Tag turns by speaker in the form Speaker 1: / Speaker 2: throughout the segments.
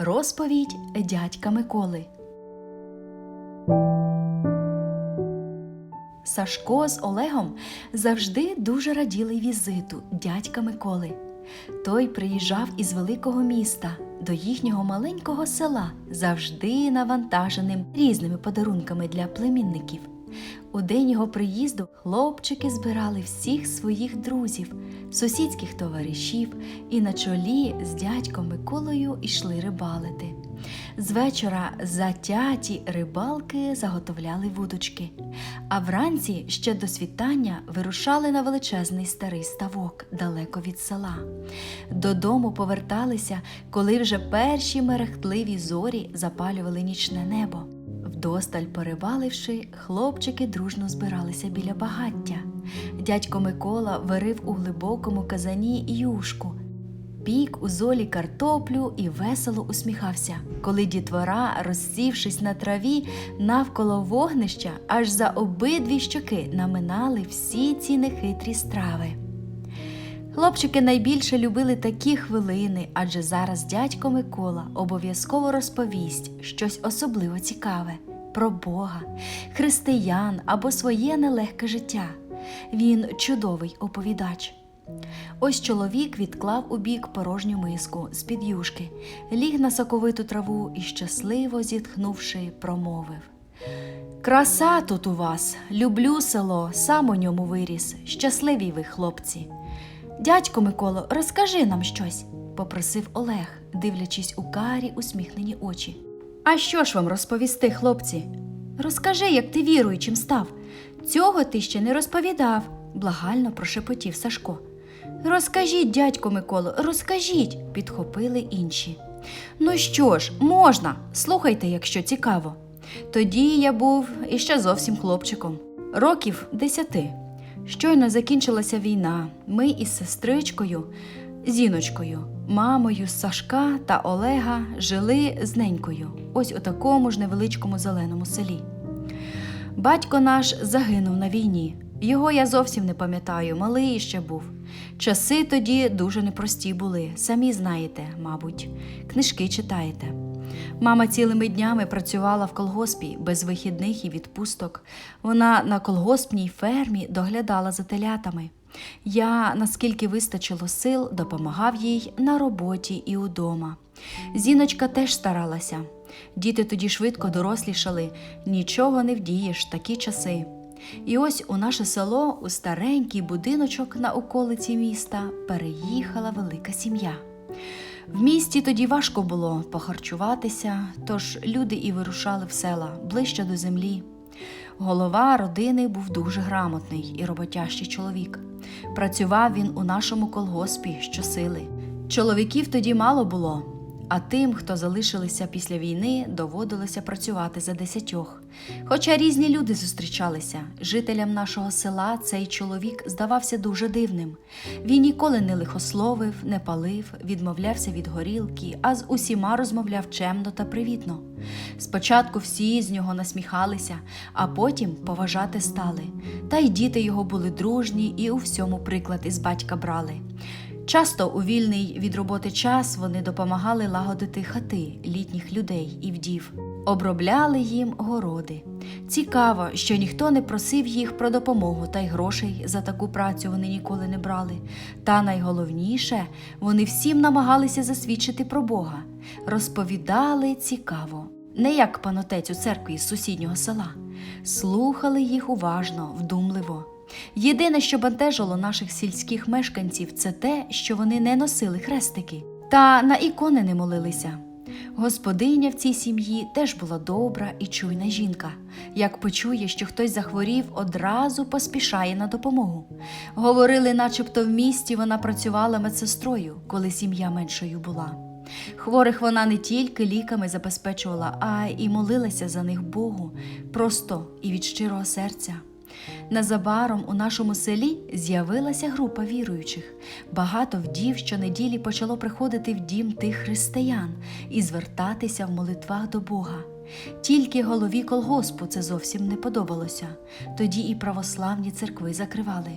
Speaker 1: Розповідь дядька Миколи. Сашко з Олегом завжди дуже раділи візиту дядька Миколи. Той приїжджав із великого міста до їхнього маленького села, завжди навантаженим різними подарунками для племінників. У день його приїзду хлопчики збирали всіх своїх друзів, сусідських товаришів і на чолі з дядьком Миколою йшли рибалити. З вечора затяті рибалки заготовляли вудочки, а вранці ще до світання вирушали на величезний старий ставок далеко від села. Додому поверталися, коли вже перші мерехтливі зорі запалювали нічне небо. Вдосталь переваливши, хлопчики дружно збиралися біля багаття. Дядько Микола варив у глибокому казані юшку, пік у золі картоплю і весело усміхався, коли дітвора, розсівшись на траві навколо вогнища, аж за обидві щоки наминали всі ці нехитрі страви. Хлопчики найбільше любили такі хвилини, адже зараз дядько Микола обов'язково розповість щось особливо цікаве про Бога, християн або своє нелегке життя. Він чудовий оповідач. Ось чоловік відклав у бік порожню миску з під юшки, ліг на соковиту траву і, щасливо зітхнувши, промовив. Краса тут у вас, люблю село, сам у ньому виріс. Щасливі ви, хлопці. Дядько Миколо, розкажи нам щось, попросив Олег, дивлячись у карі усміхнені очі. А що ж вам розповісти, хлопці? Розкажи, як ти віруючим став. Цього ти ще не розповідав, благально прошепотів Сашко. Розкажіть, дядько Миколо, розкажіть, підхопили інші. Ну що ж, можна, слухайте, якщо цікаво. Тоді я був іще зовсім хлопчиком, років десяти. Щойно закінчилася війна. Ми із сестричкою, Зіночкою, мамою Сашка та Олега жили з ненькою, ось у такому ж невеличкому зеленому селі. Батько наш загинув на війні. Його я зовсім не пам'ятаю, малий ще був. Часи тоді дуже непрості були, самі знаєте, мабуть, книжки читаєте. Мама цілими днями працювала в колгоспі без вихідних і відпусток. Вона на колгоспній фермі доглядала за телятами. Я, наскільки вистачило сил, допомагав їй на роботі і удома. Зіночка теж старалася. Діти тоді швидко дорослішали, нічого не вдієш, такі часи. І ось у наше село, у старенький будиночок на околиці міста, переїхала велика сім'я. В місті тоді важко було похарчуватися, тож люди і вирушали в села ближче до землі. Голова родини був дуже грамотний і роботящий чоловік. Працював він у нашому колгоспі щосили. Чоловіків тоді мало було, а тим, хто залишилися після війни, доводилося працювати за десятьох. Хоча різні люди зустрічалися, жителям нашого села цей чоловік здавався дуже дивним. Він ніколи не лихословив, не палив, відмовлявся від горілки, а з усіма розмовляв чемно та привітно. Спочатку всі з нього насміхалися, а потім поважати стали. Та й діти його були дружні і у всьому приклад із батька брали. Часто у вільний від роботи час вони допомагали лагодити хати літніх людей і вдів, обробляли їм городи. Цікаво, що ніхто не просив їх про допомогу, та й грошей за таку працю вони ніколи не брали. Та найголовніше, вони всім намагалися засвідчити про Бога, розповідали цікаво, не як панотець у церкві з сусіднього села, слухали їх уважно, вдумливо. Єдине, що бентежило наших сільських мешканців, це те, що вони не носили хрестики та на ікони не молилися. Господиня в цій сім'ї теж була добра і чуйна жінка. Як почує, що хтось захворів, одразу поспішає на допомогу. Говорили, начебто в місті вона працювала медсестрою, коли сім'я меншою була. Хворих вона не тільки ліками забезпечувала, а й молилася за них Богу, просто і від щирого серця. Незабаром у нашому селі з'явилася група віруючих. Багато вдів щонеділі почало приходити в дім тих християн і звертатися в молитвах до Бога. Тільки голові колгоспу це зовсім не подобалося. Тоді і православні церкви закривали.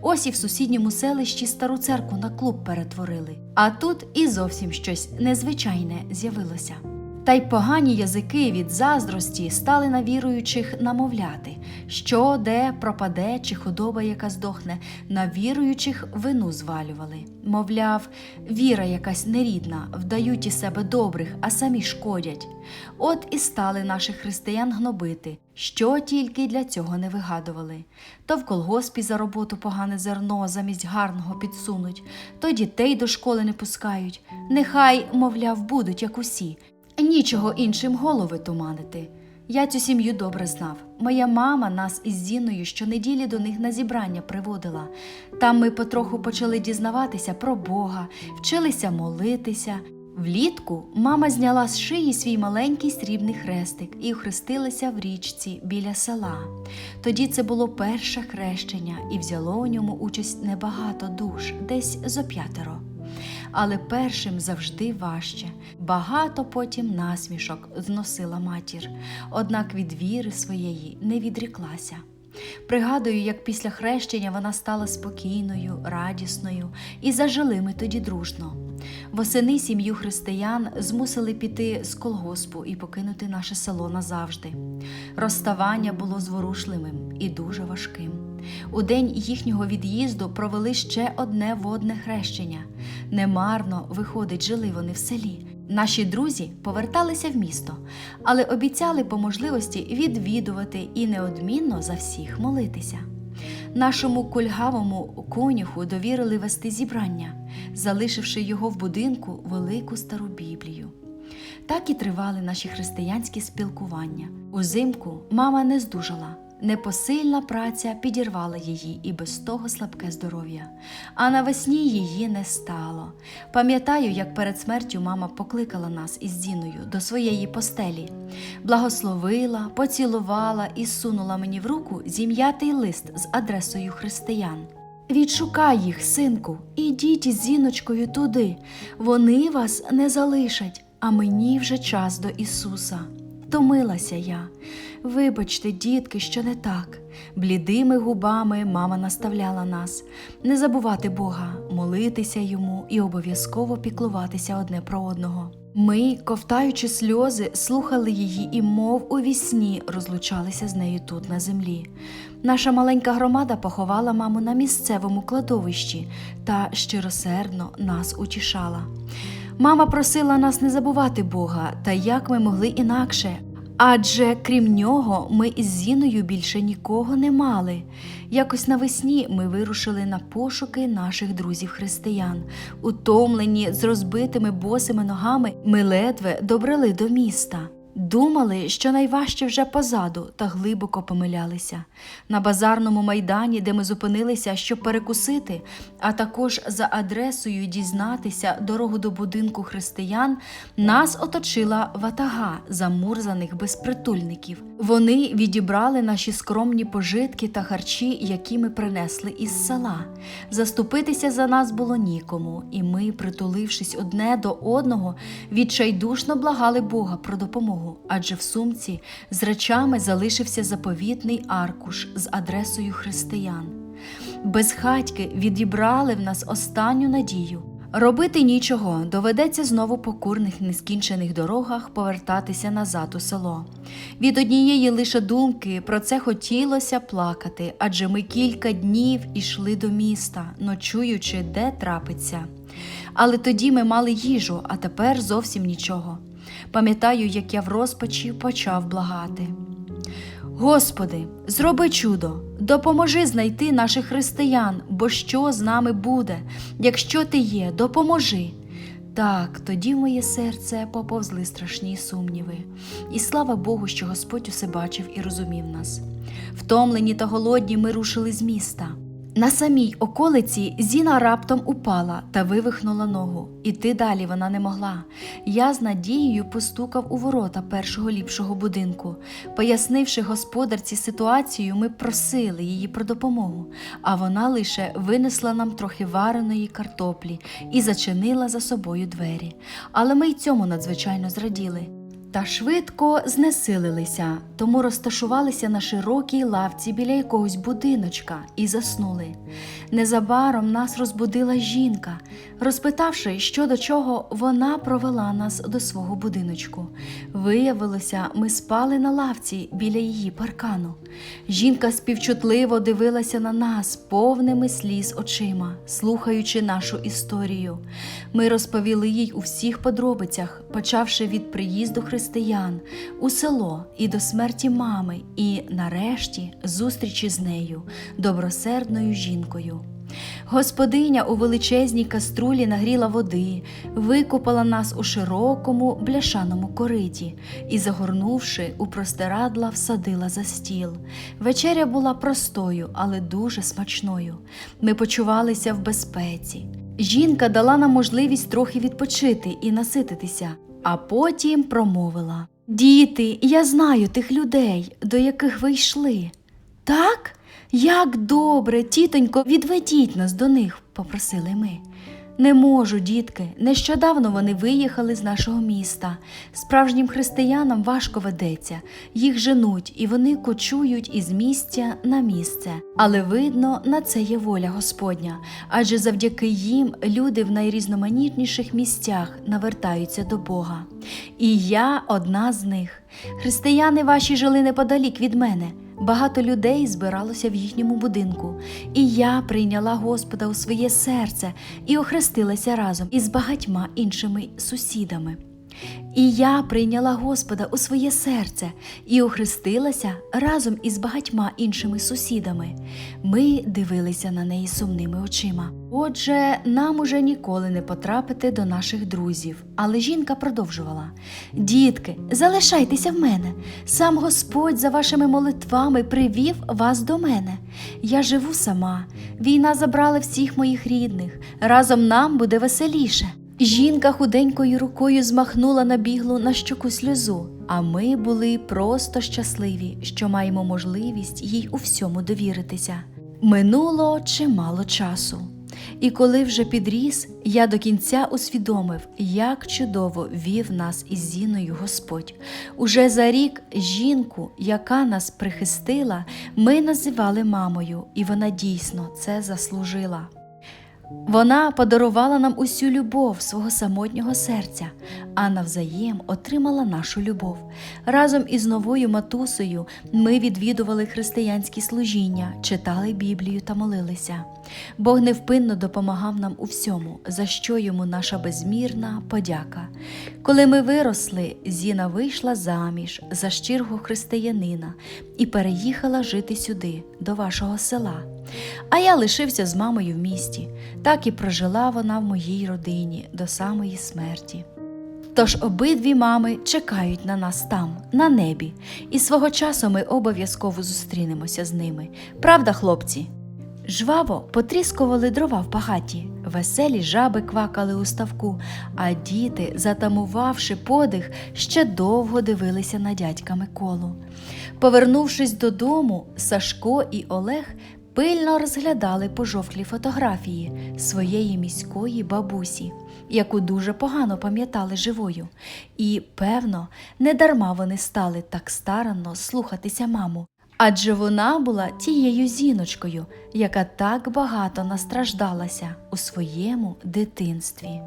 Speaker 1: Ось і в сусідньому селищі стару церкву на клуб перетворили. А тут і зовсім щось незвичайне з'явилося. Та й погані язики від заздрості стали на віруючих намовляти, що де пропаде чи худоба, яка здохне, на віруючих вину звалювали. Мовляв, віра якась нерідна, вдають із себе добрих, а самі шкодять. От і стали наших християн гнобити, що тільки для цього не вигадували. То в колгоспі за роботу погане зерно замість гарного підсунуть, то дітей до школи не пускають. Нехай, мовляв, будуть як усі. Нічого іншим голови туманити. Я цю сім'ю добре знав. Моя мама нас із Зіною щонеділі до них на зібрання приводила. Там ми потроху почали дізнаватися про Бога, вчилися молитися. Влітку мама зняла з шиї свій маленький срібний хрестик і охрестилася в річці біля села. Тоді це було перше хрещення, і взяло у ньому участь небагато душ, десь зо п'ятеро. Але першим завжди важче. Багато потім насмішок зносила матір, однак від віри своєї не відріклася. Пригадую, як після хрещення вона стала спокійною, радісною, і зажили ми тоді дружно. Восени сім'ю християн змусили піти з колгоспу і покинути наше село назавжди. Розставання було зворушливим і дуже важким. У день їхнього від'їзду провели ще одне водне хрещення. Немарно, виходить, жили вони в селі. Наші друзі поверталися в місто, але обіцяли по можливості відвідувати і неодмінно за всіх молитися. Нашому кульгавому конюху довірили вести зібрання, залишивши його в будинку велику стару Біблію. Так і тривали наші християнські спілкування. Узимку мама не здужала. Непосильна праця підірвала її і без того слабке здоров'я, а навесні її не стало. Пам'ятаю, як перед смертю мама покликала нас із Зіною до своєї постелі, благословила, поцілувала і сунула мені в руку зім'ятий лист з адресою християн. Відшукай їх, синку, ідіть із зіночкою туди. Вони вас не залишать, а мені вже час до Ісуса. Томилася я. Вибачте, дітки, що не так. Блідими губами мама наставляла нас не забувати Бога, молитися йому і обов'язково піклуватися одне про одного. Ми, ковтаючи сльози, слухали її і, мов у вісні, розлучалися з нею тут на землі. Наша маленька громада поховала маму на місцевому кладовищі та щиросердно нас утішала. Мама просила нас не забувати Бога, та як ми могли інакше. Адже крім нього, ми із Зіною більше нікого не мали. Якось навесні ми вирушили на пошуки наших друзів-християн. Утомлені з розбитими босими ногами, ми ледве добрали до міста. Думали, що найважче вже позаду, та глибоко помилялися. На базарному майдані, де ми зупинилися, щоб перекусити, а також за адресою дізнатися дорогу до будинку християн, нас оточила ватага замурзаних безпритульників. Вони відібрали наші скромні пожитки та харчі, які ми принесли із села. Заступитися за нас було нікому, і ми, притулившись одне до одного, відчайдушно благали Бога про допомогу, адже в сумці з речами залишився заповітний аркуш з адресою християн. Безхатьки відібрали в нас останню надію. Робити нічого, доведеться знову по курних нескінчених дорогах повертатися назад у село. Від однієї лише думки про це хотілося плакати, адже ми кілька днів ішли до міста, ночуючи, де трапиться. Але тоді ми мали їжу, а тепер зовсім нічого. Пам'ятаю, як я в розпачі почав благати. Господи, зроби чудо, допоможи знайти наших християн, бо що з нами буде? Якщо ти є, допоможи. Так, тоді в моє серце поповзли страшні сумніви, і слава Богу, що Господь усе бачив і розумів нас. Втомлені та голодні ми рушили з міста. На самій околиці Зіна раптом упала та вивихнула ногу. Іти далі вона не могла. Я з надією постукав у ворота першого ліпшого будинку. Пояснивши господарці ситуацію, ми просили її про допомогу, а вона лише винесла нам трохи вареної картоплі і зачинила за собою двері. Але ми й цьому надзвичайно зраділи. Та швидко знесилилися, тому розташувалися на широкій лавці біля якогось будиночка і заснули. Незабаром нас розбудила жінка. Розпитавши, що до чого, вона провела нас до свого будиночку. Виявилося, ми спали на лавці біля її паркану. Жінка співчутливо дивилася на нас повними сліз очима, слухаючи нашу історію. Ми розповіли їй у всіх подробицях, почавши від приїзду християн у село і до смерті мами, і нарешті зустрічі з нею, добросердною жінкою. Господиня у величезній каструлі нагріла води, викупала нас у широкому бляшаному кориті і, загорнувши у простирадла, всадила за стіл. Вечеря була простою, але дуже смачною. Ми почувалися в безпеці. Жінка дала нам можливість трохи відпочити і насититися, а потім промовила: Діти, я знаю тих людей, до яких ви йшли. Так? Як добре, тітонько, відведіть нас до них, попросили ми. Не можу, дітки. Нещодавно вони виїхали з нашого міста. Справжнім християнам важко ведеться, їх женуть, і вони кочують із місця на місце. Але видно, на це є воля Господня, адже завдяки їм люди в найрізноманітніших місцях навертаються до Бога. І я одна з них. Християни ваші жили неподалік від мене. Багато людей збиралося в їхньому будинку, і я прийняла Господа у своє серце і охрестилася разом із багатьма іншими сусідами. І я прийняла Господа у своє серце і охрестилася разом із багатьма іншими сусідами. Ми дивилися на неї сумними очима. Отже, нам уже ніколи не потрапити до наших друзів. Але жінка продовжувала: Дітки, залишайтеся в мене. Сам Господь за вашими молитвами привів вас до мене. Я живу сама. Війна забрала всіх моїх рідних. Разом нам буде веселіше. Жінка худенькою рукою змахнула на біглу на щоку сльозу, а ми були просто щасливі, що маємо можливість їй у всьому довіритися. Минуло чимало часу. І коли вже підріс, я до кінця усвідомив, як чудово вів нас із Зіною Господь. Уже за рік жінку, яка нас прихистила, ми називали мамою, і вона дійсно це заслужила. Вона подарувала нам усю любов свого самотнього серця, а навзаєм отримала нашу любов. Разом із новою матусею ми відвідували християнські служіння, читали Біблію та молилися. Бог невпинно допомагав нам у всьому, за що йому наша безмірна подяка. Коли ми виросли, Зіна вийшла заміж за щирого християнина і переїхала жити сюди, до вашого села. А я лишився з мамою в місті. Так і прожила вона в моїй родині до самої смерті. Тож обидві мами чекають на нас там, на небі, і свого часу ми обов'язково зустрінемося з ними. Правда, хлопці? Жваво потріскували дрова в багаті, веселі жаби квакали у ставку, а діти, затамувавши подих, ще довго дивилися на дядька Миколу. Повернувшись додому, Сашко і Олег пильно розглядали пожовклі фотографії своєї міської бабусі, яку дуже погано пам'ятали живою, і, певно, недарма вони стали так старанно слухатися маму. Адже вона була тією зіночкою, яка так багато настраждалася у своєму дитинстві.